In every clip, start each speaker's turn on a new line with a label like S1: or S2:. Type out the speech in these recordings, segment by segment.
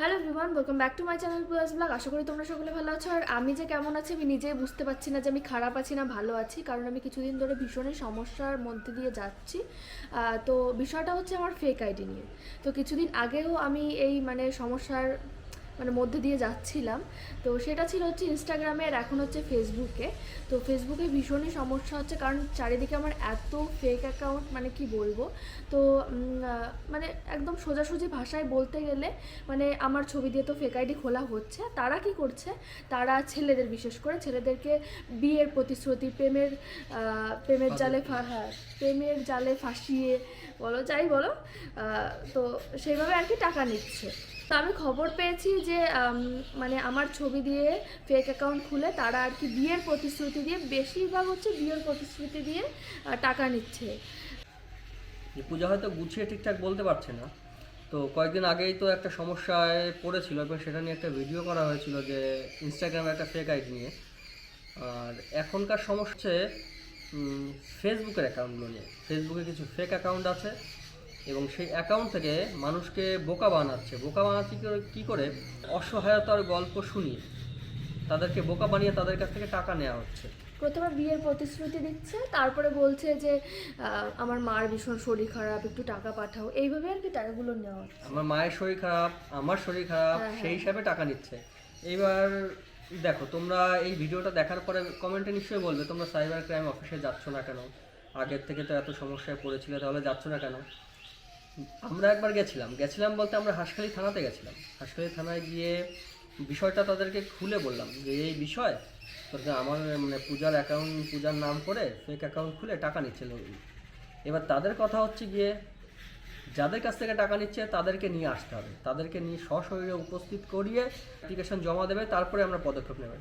S1: Hello everyone welcome back to my channel plus blog আশা করি তোমরা সকলে ভালো আছো। আর আমি যে কেমন আছি, আমি নিজেই বুঝতে পারছি না যে আমি খারাপ আছি না ভালো আছি, কারণ আমি কিছুদিন ধরে ভীষণই সমস্যার মধ্যে দিয়ে যাচ্ছি। তো বিষয়টা হচ্ছে আমার ফেক আইডি নিয়ে। তো কিছুদিন আগেও আমি এই মানে সমস্যার মানে মধ্যে দিয়ে যাচ্ছিলাম। তো সেটা ছিল হচ্ছে ইনস্টাগ্রামে আর এখন হচ্ছে ফেসবুকে তো ফেসবুকে ভীষণই সমস্যা হচ্ছে কারণ চারিদিকে আমার এত ফেক অ্যাকাউন্ট মানে কি বলব? তো মানে একদম সোজাসুজি ভাষায় বলতে গেলে মানে আমার ছবি দিয়ে তো ফেক আইডি খোলা হচ্ছে। তারা কি করছে? তারা ছেলেদের বিশেষ করে ছেলেদেরকে বিয়ের প্রতিশ্রুতি প্রেমের প্রেমের জালে ফা- হ্যাঁ প্রেমের জালে ফাঁসিয়ে বলো যাই বলো তো সেইভাবে আর কি টাকা নিচ্ছে। তো আমি খবর পেয়েছি যে মানে আমার ছবি দিয়ে ফেক অ্যাকাউন্ট খুলে তারা আর কি বিয়ের প্রতিশ্রুতি দিয়ে, বেশিরভাগ হচ্ছে বিয়ের প্রতিশ্রুতি দিয়ে টাকা নিচ্ছে।
S2: পূজা হয়তো গুছিয়ে ঠিকঠাক বলতে পারছে না। তো কয়েকদিন আগেই তো একটা সমস্যায় পড়েছিল এবং সেটা নিয়ে একটা ভিডিও করা হয়েছিল যে ইনস্টাগ্রামে একটা ফেক আইডি নিয়ে। আর এখনকার সমস্যা ফেসবুকের অ্যাকাউন্টগুলো নিয়ে। ফেসবুকে কিছু ফেক অ্যাকাউন্ট আছে এবং সেই অ্যাকাউন্ট থেকে মানুষকে বোকা বানাচ্ছে। বোকা বানাচ্ছে কী করে? অসহায়তার গল্প শুনিয়ে। তাদেরকে বোকা বানিয়ে তাদের কাছ থেকে টাকা নেওয়া হচ্ছে।
S1: প্রথমে বিয়ের প্রতিশ্রুতি দিচ্ছে তারপরে বলছে যে আমার মার ভীষণ শরীর খারাপ একটু টাকা পাঠাও। এইভাবে আর কি টাকাগুলো নেওয়া হচ্ছে।
S2: আমার মায়ের শরীর খারাপ আমার শরীর খারাপ
S1: হ্যাঁ, হ্যাঁ।
S2: সেই হিসাবে টাকা নিচ্ছে। এইবার দেখো তোমরা এই ভিডিওটা দেখার পরে কমেন্টে নিশ্চয়ই বলবে তোমরা সাইবার ক্রাইম অফিসে যাচ্ছ না কেন? আগের থেকে তো এত সমস্যায় পড়েছিলে তাহলে যাচ্ছ না কেন? আমরা একবার গেছিলাম। গেছিলাম বলতে আমরা হাসখালি থানাতে গেছিলাম। হাসখালি থানায় গিয়ে বিষয়টা তাদেরকে খুলে বললাম যে, এই বিষয়, তোকে আমার মানে পূজার অ্যাকাউন্ট পূজার নাম করে ফেক অ্যাকাউন্ট খুলে টাকা নিচ্ছিল এবার তাদের কথা হচ্ছে গিয়ে, যাদের কাছ থেকে টাকা নিচ্ছে তাদেরকে নিয়ে আসতে হবে। তাদেরকে নিয়ে সশরীরে উপস্থিত করিয়ে অ্যাপ্লিকেশন জমা দেবে, তারপরে আমরা পদক্ষেপ নেবে।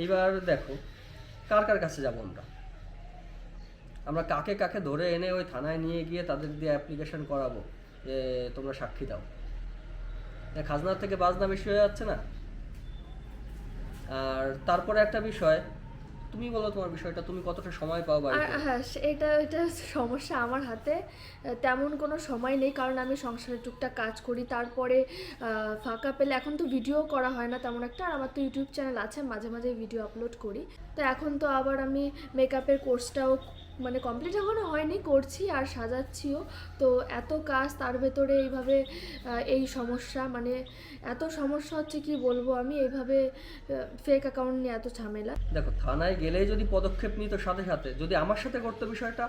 S2: এইবার দেখো, কার কার কাছে যাব আমরা? আমরা কাকে কাকে ধরে এনে ওই থানায় নিয়ে গিয়ে তাদের দিয়ে অ্যাপ্লিকেশন করাবো? যে তোমরা সাক্ষী দাও। খাজনার থেকে বাজনা বেশি হয়ে যাচ্ছে না? আর তারপরে একটা বিষয়, তুমি বলো তোমার বিষয়টা, তুমি কতটা সময় পাও বাড়িতে?
S1: হ্যাঁ এটা এটা সমস্যা আমার হাতে। তেমন কোনো সময় নেই, কারণ আমি সংসারে টুকটাক কাজ করি। তারপরে ফাঁকা পেলে এখন তো ভিডিও করা হয় না তেমন একটা, আর আমার তো ইউটিউব চ্যানেল আছে, মাঝে মাঝে ভিডিও আপলোড করি। তো এখন তো আবার আমি মেকআপের কোর্সটাও মানে কমপ্লিট এখনও হয়নি, করছি আর সাজাচ্ছিও। তো এত কাজ তার ভেতরে এইভাবে এই সমস্যা মানে এত সমস্যা হচ্ছে কি বলব আমি, এইভাবে ফেক অ্যাকাউন্ট নিয়ে এত ঝামেলা।
S2: দেখো, থানায় গেলেই যদি পদক্ষেপ নিত সাথে সাথে, যদি আমার সাথে করতো বিষয়টা,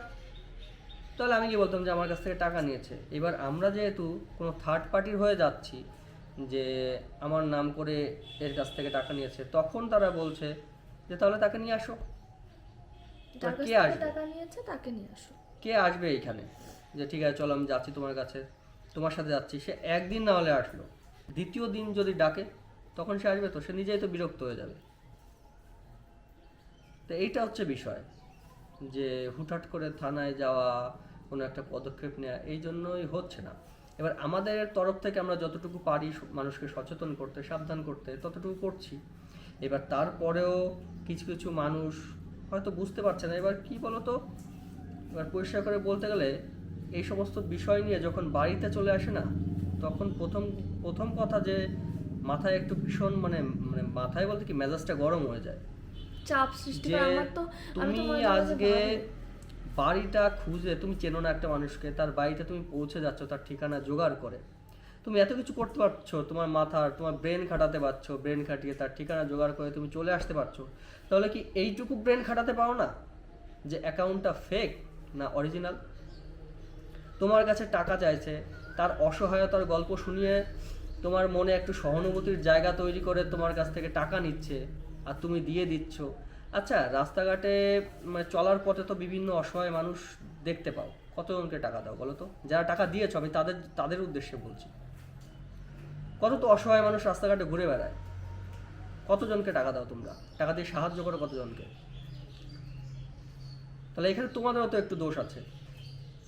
S2: তাহলে আমি কি বলতাম যে আমার কাছ থেকে টাকা নিয়েছে। এবার আমরা যেহেতু কোনো থার্ড পার্টির হয়ে যাচ্ছি, যে আমার নাম করে এর কাছ থেকে টাকা নিয়েছে, তখন তারা বলছে যে তাহলে তাকে নিয়ে আসো। কে আসবে?
S1: টাকা নিয়েছে তাকে নিয়ে আসো।
S2: কে আসবে এইখানে যে ঠিক আছে চলো আমি যাচ্ছি তোমার কাছে। তোমার সাথে যাচ্ছি। সে একদিন না হলে আসলো। দ্বিতীয় দিন যদি ডাকে তখন সে আসবে তো? সে নিজেই তো বিরক্ত হয়ে যাবে। তো এইটা হচ্ছে বিষয় যে হুটহাট করে থানায় যাওয়া কোনো একটা পদক্ষেপ নেওয়া এই জন্যই হচ্ছে না। এবার আমাদের তরফ থেকে আমরা যতটুকু পারি মানুষকে সচেতন করতে সাবধান করতে ততটুকু করছি। এবার তারপরেও কিছু কিছু মানুষ হয়তো বুঝতে পারছে না। এবার কি বলতো? এবার পরিষ্কার করে বলতে গেলে এই সমস্ত বিষয় নিয়ে যখন বাড়িতে চলে আসে না তখন প্রথম প্রথম কথা যে মাথায় একটু ভীষণ মানে মানে মাথায় বলতে কি মেজাজটা গরম হয়ে যায়।
S1: চাপ সৃষ্টি করে। আমার তো
S2: তুমি আজকে বাড়িটা খুঁজে তুমি চেনো না একটা মানুষকে তার বাড়িতে তুমি পৌঁছে যাচ্ছ তার ঠিকানা জোগাড় করে। তুমি এত কিছু করতে পারছ, তোমার মাথার তোমার ব্রেন খাটাতে পারছ ব্রেন খাটিয়ে তার ঠিকানা জোগাড় করে তুমি চলে আসতে পারছ, তাহলে কি এইটুকু ব্রেন খাটাতে পারো না? যে অ্যাকাউন্টটা ফেক না অরিজিনাল তোমার কাছে টাকা চাইছে, তার অসহায়তার গল্প শুনিয়ে তোমার মনে একটু সহানুভূতির জায়গা তৈরি করে তোমার কাছ থেকে টাকা নিচ্ছে আর তুমি দিয়ে দিচ্ছ। আচ্ছা রাস্তাঘাটে চলার পথে তো বিভিন্ন অসহায় মানুষ দেখতে পাও। কতজনকে টাকা দাও বলো তো? যারা টাকা দিয়েছ, আমি তাদের তাদের উদ্দেশ্যে বলছি। কত তো অসহায় মানুষ রাস্তাঘাটে ঘুরে বেড়ায়? কতজনকে টাকা দাও তোমরা? টাকা দিয়ে সাহায্য করো কতজনকে? তাহলে এখানে তোমাদেরও তো একটু দোষ আছে।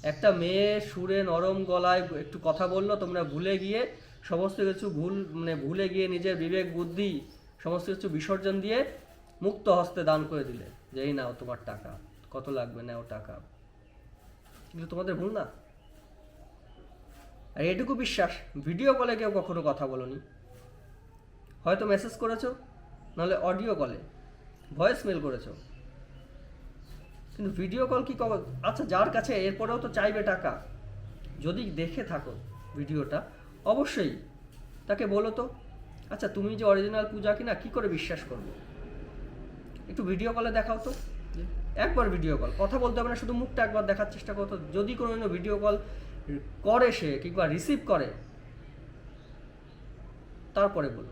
S2: একটা মেয়ে সুরে নরম গলায় একটু কথা বলল, তোমরা ভুলে গিয়ে সমস্ত কিছু ভুল মানে ভুলে গিয়ে নিজের বিবেক, বুদ্ধি, সমস্ত কিছু বিসর্জন দিয়ে মুক্ত হস্তে দান করে দিলে। যে, এই নাও তোমার টাকা, কত লাগবে, নাও টাকা। কিন্তু তোমাদের ভুল না। আর এটুকু বিশ্বাস ভিডিও কলে কেউ কখনো কথা বলনি। হয়তো মেসেজ করেছ, নাহলে অডিও কলে ভয়েস মেল করেছ। কিন্তু ভিডিও কল কি আচ্ছা যার কাছে, এরপরেও তো চাইবে টাকা। যদি দেখে থাকো ভিডিওটা অবশ্যই তাকে বলো তো আচ্ছা তুমি যে অরিজিনাল পূজা কিনা, কি করে বিশ্বাস করব? একটু ভিডিও কলে দেখাও তো। একবার ভিডিও কল কথা বলতে হবে না, শুধু মুখটা একবার দেখার চেষ্টা করতো যদি কোনো ভিডিও কল করে সে, কিংবা রিসিভ করে, তারপরে বলো।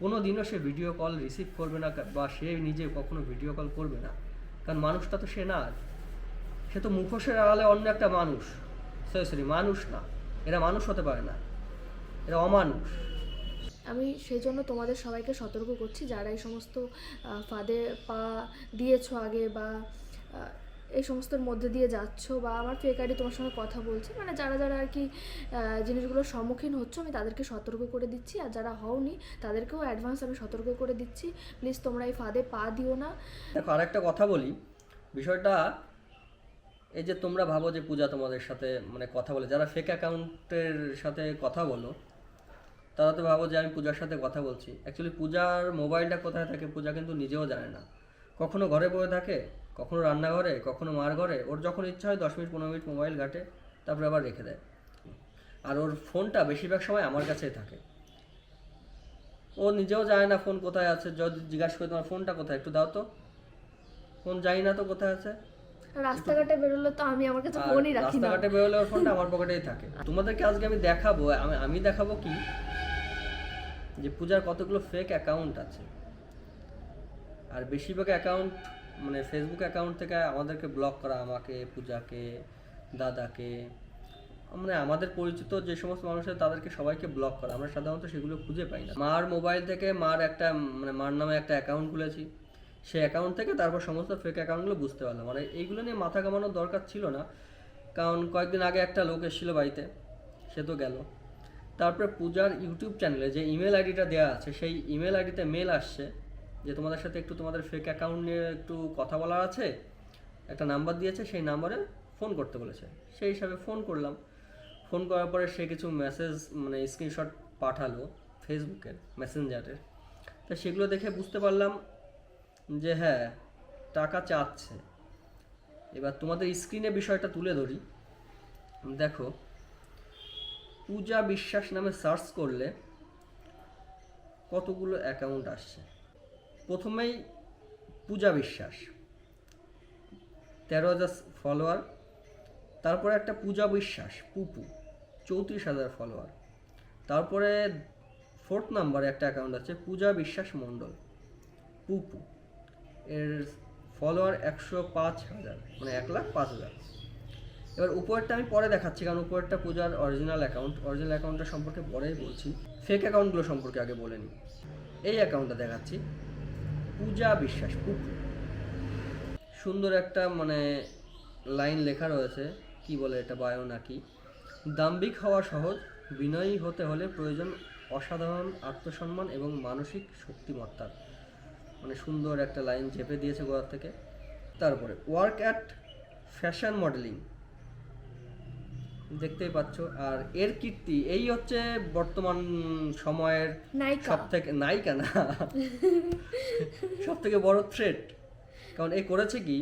S2: কোনো দিনও সে ভিডিও কল রিসিভ করবে না, বা সে নিজে কখনো ভিডিও কল করবে না। কারণ মানুষটা তো সে না, সে তো মুখোশের আড়ালে অন্য একটা মানুষ। সরি সরি মানুষ না। এরা মানুষ হতে পারে না। এরা অমানুষ।
S1: আমি সেই জন্য তোমাদের সবাইকে সতর্ক করছি, যারা এই সমস্ত ফাঁদে পা দিয়েছ আগে বা এই সমস্তর মধ্যে দিয়ে যাচ্ছ বা আমার ফেক আইডি তোমার সঙ্গে কথা বলছে মানে যারা যারা আর কি জিনিসগুলোর সম্মুখীন হচ্ছে, আমি তাদেরকে সতর্ক করে দিচ্ছি। আর যারা হওনি, তাদেরকেও অ্যাডভান্স আমি সতর্ক করে দিচ্ছি। প্লিজ তোমরা এই ফাঁদে পা দিও না।
S2: দেখো, আরেকটা কথা বলি। বিষয়টা এই যে তোমরা ভাবো যে পূজা তোমাদের সাথে মানে কথা বলে। যারা ফেক অ্যাকাউন্টের সাথে কথা বলো, তারা তো ভাবো যে আমি পূজার সাথে কথা বলছি। অ্যাকচুয়ালি পূজার মোবাইলটা কোথায় থাকে, পূজা কিন্তু নিজেও জানে না। কখনো ঘরে বসে থাকে কখনো রান্নাঘরে কখনো মার ঘরে ওর যখন ইচ্ছা হয় দশ মিনিট পনেরো মিনিট মোবাইল ঘাটে তারপরে আবার রেখে দেয়। আর ওর ফোনটা বেশিরভাগ সময় আমার কাছেই থাকে। ও নিজেও জানে না ফোন কোথায় আছে। যদি জিজ্ঞাসা করি তোমার ফোনটা কোথায়? একটু দাও তো। ফোন জানি না তো কোথায় আছে।
S1: রাস্তাঘাটে বেরোলে তো আমি আমার কাছে ফোনই রাখি না।
S2: রাস্তাঘাটে বেরোলে ওর ফোনটা আমার পকেটেই থাকে। তোমাদেরকে আজকে আমি দেখাবো আমি আমি দেখাবো কি? যে পূজার কতগুলো ফেক অ্যাকাউন্ট আছে। আর বেশিরভাগ অ্যাকাউন্ট মানে ফেসবুক অ্যাকাউন্ট থেকে আমাদেরকে ব্লক করা, আমাকে, পূজাকে, দাদাকে মানে আমাদের পরিচিত যে সমস্ত মানুষ আছে, তাদেরকে সবাইকে ব্লক করা। আমরা সাধারণত সেগুলো খুঁজে পাই না। মার মোবাইল থেকে মার একটা মানে মার নামে একটা অ্যাকাউন্ট খুলেছি। সেই অ্যাকাউন্ট থেকে তারপর সমস্ত ফেক অ্যাকাউন্টগুলো বুঝতে পারলাম। মানে এইগুলো নিয়ে মাথা কামানোর দরকার ছিল না। কারণ কয়েকদিন আগে একটা লোক এসেছিল বাড়িতে, সে তো গেল। তারপরে পূজার ইউটিউব চ্যানেলে যে ইমেল আইডিটা দেওয়া আছে, সেই ইমেল আইডিতে মেল আসছে। যে তোমাদের সাথে একটু তোমাদের ফেক অ্যাকাউন্ট নিয়ে একটু কথা বলার আছে, একটা নাম্বার দিয়েছে, সেই নাম্বারে ফোন করতে বলেছে। সেই হিসাবে ফোন করলাম। ফোন করার পরে সে কিছু মেসেজ মানে স্ক্রিনশট পাঠালো ফেসবুকের মেসেঞ্জারের তা সেগুলো দেখে বুঝতে পারলাম যে হ্যাঁ টাকা চাচ্ছে। এবার তোমাদের স্ক্রিনে বিষয়টা তুলে ধরি। দেখো, পূজা বিশ্বাস নামে সার্চ করলে কতগুলো অ্যাকাউন্ট আসছে? প্রথমেই পূজা বিশ্বাস, তেরো হাজার ফলোয়ার তারপরে একটা পূজা বিশ্বাস, পুপু, চৌত্রিশ হাজার ফলোয়ার তারপরে ফোর্থ নাম্বারে একটা অ্যাকাউন্ট আছে, পূজা বিশ্বাস মণ্ডল, পুপু, এর ফলোয়ার একশো পাঁচ হাজার মানে এক লাখ পাঁচ হাজার। এবার উপরেরটা আমি পরে দেখাচ্ছি, কারণ উপরেরটা পূজার অরিজিনাল অ্যাকাউন্ট অরিজিনাল অ্যাকাউন্টটা সম্পর্কে পরেই বলছি ফেক অ্যাকাউন্টগুলো সম্পর্কে আগে বলে নিই। এই অ্যাকাউন্টটা দেখাচ্ছি। পূজা বিশ্বাস পুপু সুন্দর একটা মানে লাইন লেখা রয়েছে, কি বলে এটা বায়ো নাকি দাম্ভিক হওয়া সহজ, বিনয়ী হতে হলে প্রয়োজন অসাধারণ আত্মসম্মান এবং মানসিক শক্তিমত্তার মানে সুন্দর একটা লাইন চেপে দিয়েছে গোড়ার থেকে। তারপরে ওয়ার্ক অ্যাট ফ্যাশন মডেলিং দেখতেই পাচ্ছ। আর এর কীর্তি এই হচ্ছে বর্তমান সময়ের
S1: নায়িকা।
S2: সব থেকে নায়িকা না। সব থেকে বড় থ্রেট কারণ এ করেছে কি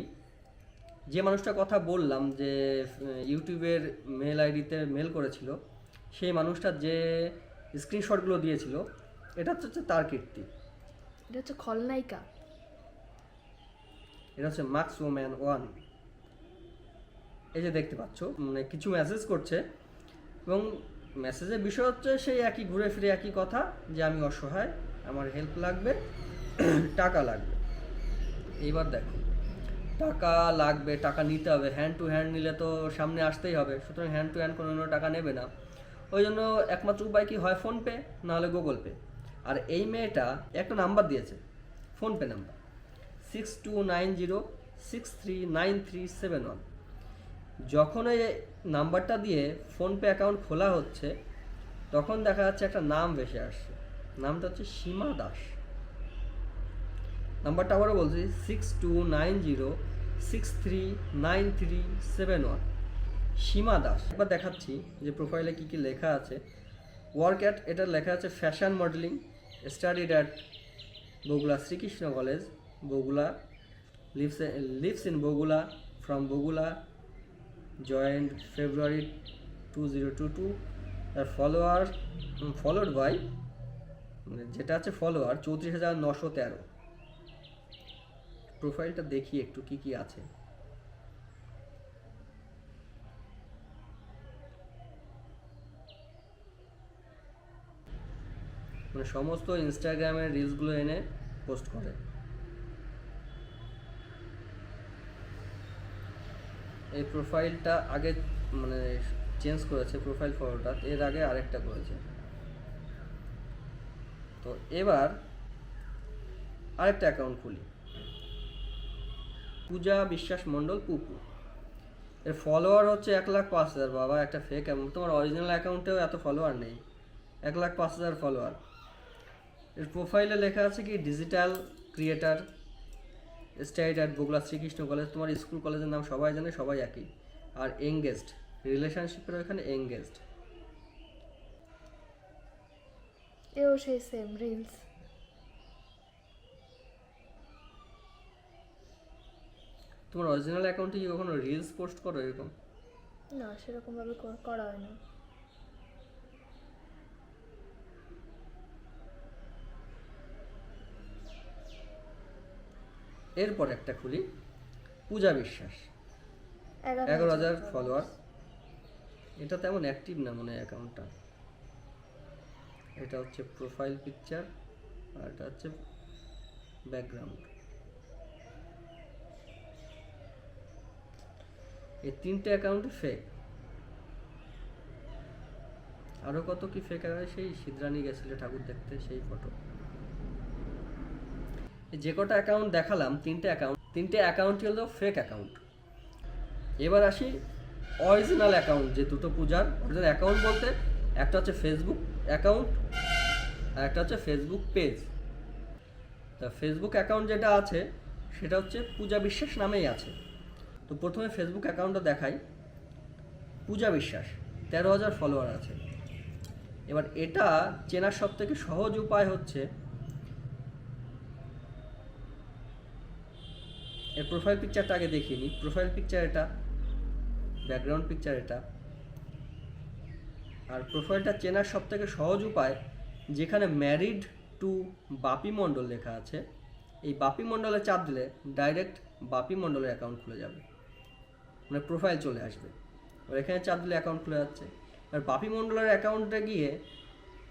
S2: যে মানুষটার কথা বললাম যে ইউটিউবের মেল আইডিতে মেল করেছিল সেই মানুষটা যে স্ক্রিনশটগুলো দিয়েছিল এটা হচ্ছে তার কীর্তি।
S1: এটা হচ্ছে খলনায়িকা।
S2: এটা হচ্ছে মার্কস ওম্যান ওয়ান এই যে দেখতে পাচ্ছ মানে কিছু মেসেজ করছে এবং মেসেজের বিষয় হচ্ছে সেই একই ঘুরে ফিরে একই কথা যে আমি অসহায়, আমার হেল্প লাগবে, টাকা লাগবে। এইবার দেখো, টাকা লাগবে, টাকা নিতে হবে হ্যান্ড টু হ্যান্ড নিলে তো সামনে আসতেই হবে, সুতরাং হ্যান্ড টু হ্যান্ড কোনো টাকা নেবে না। ওই জন্য একমাত্র উপায় কি, হয় ফোনপে নাহলে গুগল পে আর এই মেয়েটা একটা নাম্বার দিয়েছে PhonePe number six two nine zero six three nine three seven one যখন এই নাম্বারটা দিয়ে ফোনপে অ্যাকাউন্ট খোলা হচ্ছে, তখন দেখা যাচ্ছে একটা নাম ভেসে আসছে। নামটা হচ্ছে সীমা দাস। নাম্বারটা আবারও বলছি six two nine zero six three nine three seven one Seema Das. এবার দেখাচ্ছি যে প্রোফাইলে কী কী লেখা আছে। ওয়ার্ক অ্যাট এটা লেখা আছে fashion modelling studied at Bagula Srikrishna college Bagula lives lives in Bagula from Bagula joined February two zero two two তার ফলোয়ার ফলোড বাই যেটা আছে ফলোয়ার চৌত্রিশ হাজার নশো তেরো। প্রোফাইলটা দেখি একটু কি কি আছে। মানে সমস্ত ইনস্টাগ্রামের রিলসগুলো এনে পোস্ট করে। এই প্রোফাইলটা আগে মানে চেঞ্জ করেছে প্রোফাইল ফটোটা এর আগে আরেকটা করেছে। তো এবার আরেকটা অ্যাকাউন্ট খুলি। পূজা বিশ্বাস মণ্ডল, পুপু। এর ফলোয়ার হচ্ছে এক লাখ পাঁচ হাজার, বাবা, একটা ফেক অ্যাকাউন্ট তোমার অরিজিনাল অ্যাকাউন্টেও এত ফলোয়ার নেই। এক লাখ পাঁচ হাজার ফলোয়ার এর প্রোফাইলে লেখা আছে কি digital creator studied at Bagula Srikrishna college তোমার স্কুল কলেজের নাম সবাই জানে সবাই একই। আর এঙ্গেজড রিলেশনশিপের ওখানে এঙ্গেজড
S1: এও সেই সেম রিলস
S2: তোমার অরিজিনাল অ্যাকাউন্টে কি কখনো রিলস পোস্ট করো এরকম?
S1: না সেরকমভাবে করা হয় না।
S2: এরপর একটা খুলি পূজা বিশ্বাস। এগারো হাজার ফলোয়ার এটা তেমন অ্যাক্টিভ না মনে হয় অ্যাকাউন্টটা এটা হচ্ছে প্রোফাইল পিকচার আর এটা হচ্ছে ব্যাকগ্রাউন্ড এই তিনটে অ্যাকাউন্ট ফেক আরও কত কি ফেক সেই সিদ্রানি গেছিল ঠাকুর দেখতে সেই ফটো যে কটা অ্যাকাউন্ট দেখালাম, তিনটে অ্যাকাউন্ট তিনটে অ্যাকাউন্টই হলো ফেক অ্যাকাউন্ট এবার আসি অরিজিনাল অ্যাকাউন্ট যে দুটো পূজার। অরিজিনাল অ্যাকাউন্ট বলতে একটা হচ্ছে ফেসবুক অ্যাকাউন্ট আর একটা হচ্ছে ফেসবুক পেজ তা ফেসবুক অ্যাকাউন্ট যেটা আছে, সেটা হচ্ছে পূজা বিশ্বাস নামেই আছে। তো প্রথমে ফেসবুক অ্যাকাউন্টটা দেখাই। পূজা বিশ্বাস, তেরো হাজার ফলোয়ার আছে। এবার এটা চেনার সব থেকে সহজ উপায় হচ্ছে এর প্রোফাইল পিকচারটা আগে দেখিয়ে নিই প্রোফাইল পিকচার এটা ব্যাকগ্রাউন্ড পিকচার এটা। আর প্রোফাইলটা চেনার সব থেকে সহজ উপায়, যেখানে ম্যারিড টু বাপি মণ্ডল লেখা আছে, এই বাপি মণ্ডলে চাপ দিলে ডাইরেক্ট বাপি মণ্ডলের অ্যাকাউন্ট খুলে যাবে। মানে প্রোফাইল চলে আসবে। আর এখানে চাপ দিলে অ্যাকাউন্ট খুলে যাচ্ছে। আর বাপি মণ্ডলের অ্যাকাউন্টে গিয়ে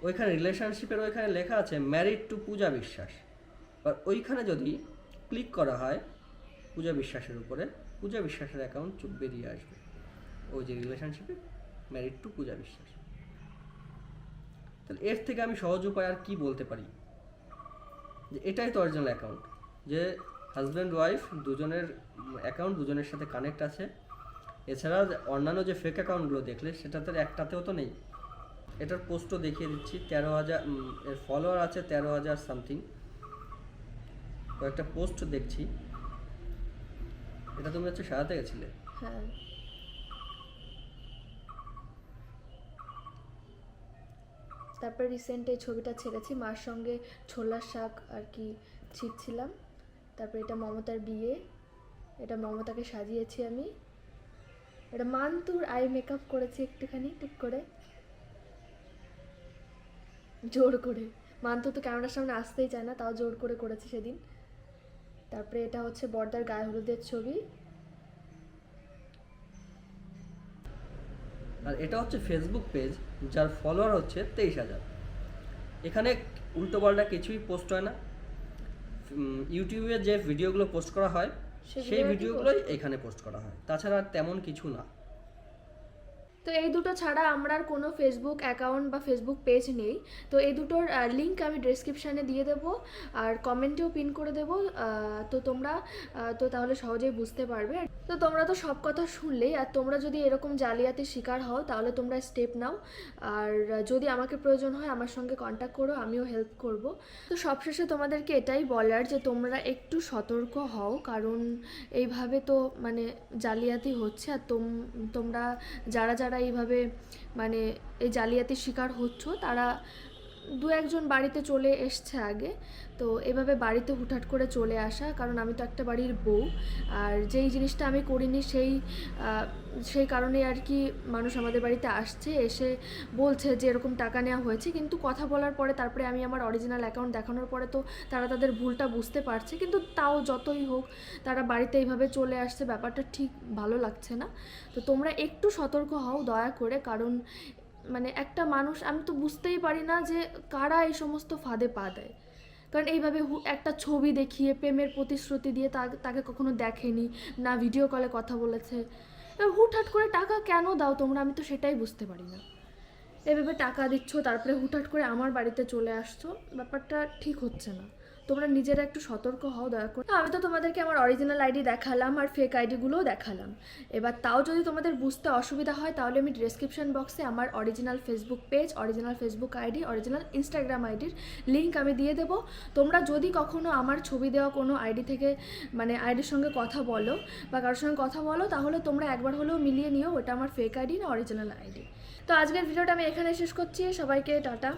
S2: ওইখানে রিলেশনশিপের ওইখানে লেখা আছে ম্যারিড টু পূজা বিশ্বাস। আর ওইখানে যদি ক্লিক করা হয় পূজা বিশ্বাসের উপরে, পূজা বিশ্বাসের অ্যাকাউন্ট চুপ বেরিয়ে আসবে। ওই যে রিলেশনশিপে ম্যারিড টু পূজা বিশ্বাস। তাহলে এর থেকে আমি সহজ উপায় আর কি বলতে পারি? যে এটাই তো অরিজিনাল অ্যাকাউন্ট যে হাজব্যান্ড ওয়াইফ দুজনের অ্যাকাউন্ট দুজনের সাথে কানেক্ট আছে। এছাড়া অন্যান্য যে ফেক অ্যাকাউন্টগুলো দেখলে সেটা সেটাতে একটাতেও তো নেই। এটার পোস্টও দেখিয়ে দিচ্ছি, তেরো হাজার এর ফলোয়ার আছে তেরো হাজার সামথিং কয়েকটা পোস্ট দেখছি। এটা তুমি হচ্ছে সারাতে গেছিলে?
S1: হ্যাঁ। তারপর রিসেন্ট এই ছবিটা ছেড়েছি, মার সঙ্গে ছোলার শাক আর কি ছিটছিলাম। তারপর এটা মমতার বিয়ে, এটা মমতাকে সাজিয়েছি আমি। এটা মান্তুর আই মেকআপ করেছি একটুখানি, ঠিক করে। জোর করে। মান্তু তো ক্যামেরার সামনে আসতেই চায় না, তাও জোর করে করেছি সেদিন। তারপরে এটা হচ্ছে বর্দার গায়ে হলুদের ছবি।
S2: আর এটা হচ্ছে ফেসবুক পেজ যার ফলোয়ার হচ্ছে তেইশ হাজার। এখানে উল্টোপাল্টা কিছুই পোস্ট হয় না। ইউটিউবে যে ভিডিওগুলো পোস্ট করা হয় সেই ভিডিওগুলোই এখানে পোস্ট করা হয়। তাছাড়া আর তেমন কিছু না।
S1: তো এই দুটো ছাড়া আমরা আর কোনো ফেসবুক অ্যাকাউন্ট বা ফেসবুক পেজ নেই। তো এই দুটোর লিঙ্ক আমি ডেসক্রিপশানে দিয়ে দেবো আর কমেন্টেও পিন করে দেবো। তো তোমরা তো তাহলে সহজেই বুঝতে পারবে। তো তোমরা তো সব কথা শুনলেই আর তোমরা যদি এরকম জালিয়াতির শিকার হও, তাহলে তোমরা স্টেপ নাও। আর যদি আমাকে প্রয়োজন হয়, আমার সঙ্গে কন্ট্যাক্ট করো, আমিও হেল্প করব। তো সবশেষে তোমাদেরকে এটাই বলার যে তোমরা একটু সতর্ক হও, কারণ এইভাবে তো মানে জালিয়াতি হচ্ছে। আর তোম, তোমরা যারা যারা যারা এইভাবে মানে এই জালিয়াতির শিকার হচ্ছ তারা দু একজন বাড়িতে চলে এসছে আগে, তো এভাবে বাড়িতে হুটহাট করে চলে আসা, কারণ আমি তো একটা বাড়ির বউ, আর যেই জিনিসটা আমি করিনি সেই সেই কারণে আর কি মানুষ আমাদের বাড়িতে আসছে, এসে বলছে যে এরকম টাকা নেওয়া হয়েছে, কিন্তু কথা বলার পরে তারপরে আমি আমার অরিজিনাল অ্যাকাউন্ট দেখানোর পরে তো তারা তাদের ভুলটা বুঝতে পারছে, কিন্তু তাও যতই হোক তারা বাড়িতে এইভাবে চলে আসছে, ব্যাপারটা ঠিক ভালো লাগছে না। তো তোমরা একটু সতর্ক হও দয়া করে, কারণ মানে একটা মানুষ, আমি তো বুঝতেই পারি না যে কারা এই সমস্ত ফাঁদে পা দেয়। কারণ এইভাবে একটা ছবি দেখিয়ে, প্রেমের প্রতিশ্রুতি দিয়ে তাকে কখনো দেখেনি, না ভিডিও কলে কথা বলেছে। হুটহাট করে টাকা কেন দাও তোমরা? আমি তো সেটাই বুঝতে পারি না। এভাবে টাকা দিচ্ছ, তারপরে হুটহাট করে আমার বাড়িতে চলে আসছো, ব্যাপারটা ঠিক হচ্ছে না। তোমরা নিজেরা একটু সতর্ক হও, দয়া করে। আমি তো তোমাদেরকে আমার অরিজিনাল আইডি দেখালাম আর ফেক আইডিগুলোও দেখালাম। এবার তাও যদি তোমাদের বুঝতে অসুবিধা হয়, তাহলে আমি ডেসক্রিপশন বক্সে আমার original Facebook page original Facebook ID original Instagram আইডির লিঙ্ক আমি দিয়ে দেবো। তোমরা যদি কখনো আমার ছবি দেওয়া কোনো আইডি থেকে মানে আইডির সঙ্গে কথা বলো বা কারোর সঙ্গে কথা বলো, তাহলে তোমরা একবার হলেও মিলিয়ে নিও, ওটা আমার ফেক আইডি না অরিজিনাল আইডি তো আজকের ভিডিওটা আমি এখানে শেষ করছি। সবাইকে টাটা।